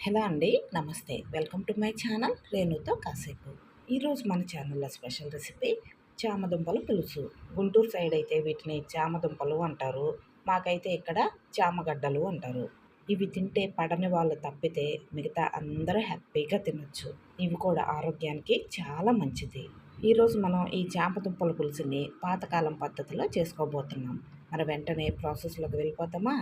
Hello అండి నమస్తే. Welcome to my channel రేణుతో కాసేపు. ఈరోజు మన ఛానల్లో స్పెషల్ రెసిపీ చామదుంపల పులుసు. గుంటూరు సైడ్ అయితే వీటిని చామదుంపలు అంటారు. మాకైతే ఇక్కడ చామగడ్డలు అంటారు. ఇవి తింటే పడని వాళ్ళు తప్పితే మిగతా అందరూ హ్యాపీగా తినొచ్చు. ఇవి కూడా ఆరోగ్యానికి చాలా మంచిది. ఈరోజు మనం ఈ చామదుంపల పులుసుని పాతకాలం పద్ధతిలో చేసుకోబోతున్నాం. మరి వెంటనే ప్రాసెస్లోకి వెళ్ళిపోతామా?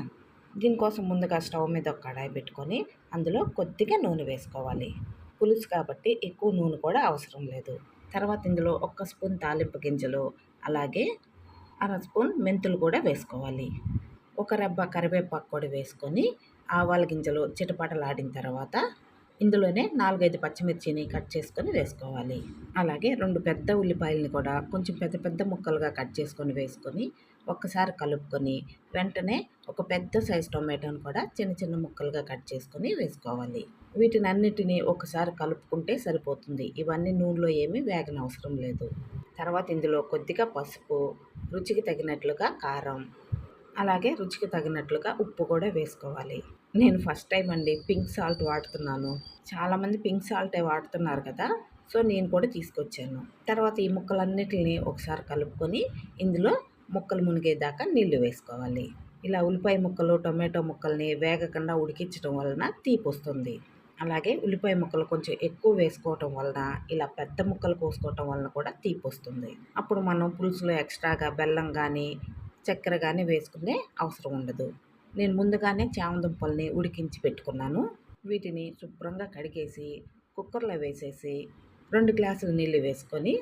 దీనికోసం ముందుగా స్టవ్ మీద ఒక కడాయి పెట్టుకొని అందులో కొద్దిగా నూనె వేసుకోవాలి. పులుసు కాబట్టి ఎక్కువ నూనె కూడా అవసరం లేదు. తర్వాత ఇందులో ఒక్క స్పూన్ తాలింపు గింజలు అలాగే అర స్పూన్ మెంతులు కూడా వేసుకోవాలి. ఒక రెబ్బ కరివేపాకు కూడా వేసుకొని ఆవాల గింజలు చిటపటలాడిన తర్వాత ఇందులోనే నాలుగైదు పచ్చిమిర్చిని కట్ చేసుకొని వేసుకోవాలి. అలాగే రెండు పెద్ద ఉల్లిపాయలని కూడా కొంచెం పెద్ద పెద్ద ముక్కలుగా కట్ చేసుకొని వేసుకొని ఒక్కసారి కలుపుకొని వెంటనే ఒక పెద్ద సైజ్ టొమాటోని కూడా చిన్న చిన్న ముక్కలుగా కట్ చేసుకొని వేసుకోవాలి. వీటిని అన్నిటినీ ఒకసారి కలుపుకుంటే సరిపోతుంది. ఇవన్నీ నూనెలో ఏమీ వేగన అవసరం లేదు. తర్వాత ఇందులో కొద్దిగా పసుపు రుచికి తగినట్లుగా కారం అలాగే రుచికి తగినట్లుగా ఉప్పు కూడా వేసుకోవాలి. నేను ఫస్ట్ టైం అండి పింక్ సాల్ట్ వాడుతున్నాను. చాలామంది పింక్ సాల్టే వాడుతున్నారు కదా సో నేను కూడా తీసుకొచ్చాను. తర్వాత ఈ ముక్కలన్నిటిని ఒకసారి కలుపుకొని ఇందులో ముక్కలు మునిగేదాకా నీళ్ళు వేసుకోవాలి. ఇలా ఉల్లిపాయ ముక్కలు టొమాటో ముక్కల్ని వేగకుండా ఉడికించడం వలన తీపి వస్తుంది. అలాగే ఉల్లిపాయ ముక్కలు కొంచెం ఎక్కువ వేసుకోవటం వలన ఇలా పెద్ద ముక్కలు కోసుకోవటం వలన కూడా తీపి వస్తుంది. అప్పుడు మనం పులుసులో ఎక్స్ట్రాగా బెల్లం కానీ చక్కెర కానీ వేసుకునే అవసరం ఉండదు. నేను ముందుగానే చామదుంపల్ని ఉడికించి పెట్టుకున్నాను. వీటిని శుభ్రంగా కడిగేసి కుక్కర్లో వేసేసి రెండు గ్లాసుల నీళ్ళు వేసుకొని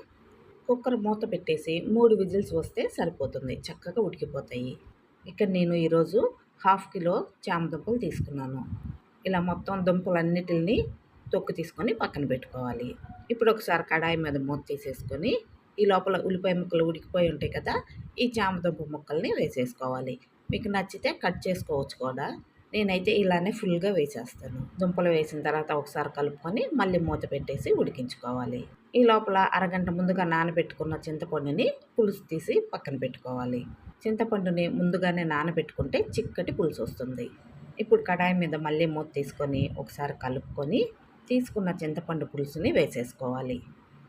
కుక్కర్ మూత పెట్టేసి మూడు విజిల్స్ వస్తే సరిపోతుంది చక్కగా ఉడికిపోతాయి. ఇక్కడ నేను ఈరోజు హాఫ్ కిలో చామదుంపలు తీసుకున్నాను. ఇలా మొత్తం దుంపలన్నిటిని తొక్కు తీసుకొని పక్కన పెట్టుకోవాలి. ఇప్పుడు ఒకసారి కడాయి మీద మూత తీసేసుకొని ఈ లోపల ఉల్లిపాయ ముక్కలు ఉడికిపోయి ఉంటాయి కదా ఈ చామదుంప ముక్కల్ని వేసేసుకోవాలి. మీకు నచ్చితే కట్ చేసుకోవచ్చు కూడా. నేనైతే ఇలానే ఫుల్గా వేసేస్తాను. దుంపలు వేసిన తర్వాత ఒకసారి కలుపుకొని మళ్ళీ మూత పెట్టేసి ఉడికించుకోవాలి. ఈ లోపల అరగంట ముందుగా నానబెట్టుకున్న చింతపండుని పులుసు తీసి పక్కన పెట్టుకోవాలి. చింతపండుని ముందుగానే నానబెట్టుకుంటే చిక్కటి పులుసు వస్తుంది. ఇప్పుడు కడాయి మీద మళ్ళీ మూత తీసుకొని ఒకసారి కలుపుకొని తీసుకున్న చింతపండు పులుసుని వేసేసుకోవాలి.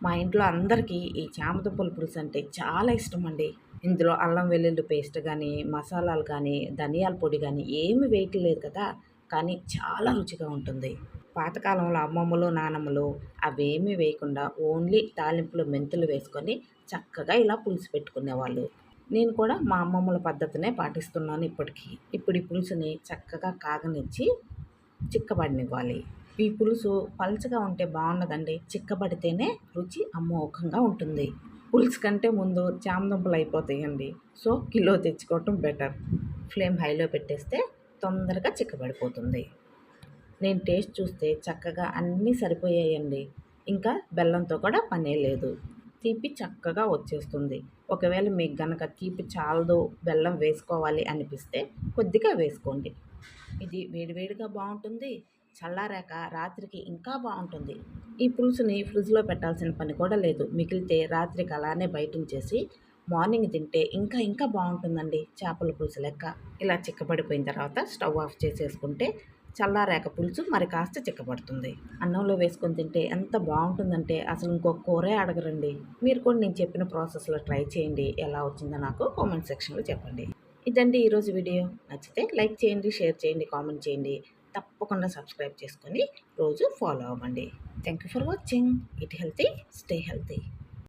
మా ఇంట్లో అందరికీ ఈ చామదుంపల పులుసు అంటే చాలా ఇష్టం అండి. ఇందులో అల్లం వెల్లుల్లి పేస్ట్ కానీ మసాలాలు కానీ ధనియాల పొడి కానీ ఏమి వేయట్లేదు కదా. కానీ చాలా రుచిగా ఉంటుంది. పాతకాలంలో అమ్మమ్మలు నానమ్మలు అవేమీ వేయకుండా ఓన్లీ తాలింపులు మెంతులు వేసుకొని చక్కగా ఇలా పులుసు పెట్టుకునేవాళ్ళు. నేను కూడా మా అమ్మమ్మల పద్ధతినే పాటిస్తున్నాను ఇప్పటికీ. ఇప్పుడు ఈ పులుసుని చక్కగా కాగనిచ్చి చిక్కబడినివ్వాలి. ఈ పులుసు పలుచగా ఉంటే బాగున్నదండి చిక్కబడితేనే రుచి అమోఘంగా ఉంటుంది. పులుసు కంటే ముందు చామదుంపలు అయిపోతాయండి. సో కిలో తెచ్చుకోవటం బెటర్ ఫ్లేమ్ హైలో పెట్టేస్తే తొందరగా చిక్కబడిపోతుంది. నేను టేస్ట్ చూస్తే చక్కగా అన్నీ సరిపోయాయండి. ఇంకా బెల్లంతో కూడా పనే లేదు. తీపి చక్కగా వచ్చేస్తుంది. ఒకవేళ మీకు గనక తీపి చాలదు బెల్లం వేసుకోవాలి అనిపిస్తే కొద్దిగా వేసుకోండి. ఇది వేడివేడిగా బాగుంటుంది. చల్లారాక రాత్రికి ఇంకా బాగుంటుంది. ఈ పులుసుని ఫ్రిడ్జ్లో పెట్టాల్సిన పని కూడా లేదు. మిగిలితే రాత్రికి అలానే బయటించేసి మార్నింగ్ తింటే ఇంకా ఇంకా బాగుంటుందండి చేపల పులుసు లెక్క. ఇలా చిక్కబడిపోయిన తర్వాత స్టవ్ ఆఫ్ చేసేసుకుంటే చల్లారాక పులుసు మరి కాస్త చిక్కబడుతుంది. అన్నంలో వేసుకొని తింటే ఎంత బాగుంటుందంటే అసలు ఇంకో కూరే అడగరండి. మీరు కూడా నేను చెప్పిన ప్రాసెస్లో ట్రై చేయండి. ఎలా వచ్చిందో నాకు కామెంట్ సెక్షన్లో చెప్పండి. ఇదండి ఈరోజు వీడియో. నచ్చితే లైక్ చేయండి షేర్ చేయండి కామెంట్ చేయండి. తప్పకుండా సబ్స్క్రైబ్ చేసుకొని రోజు ఫాలో అవ్వండి. Thank you for watching it healthy stay healthy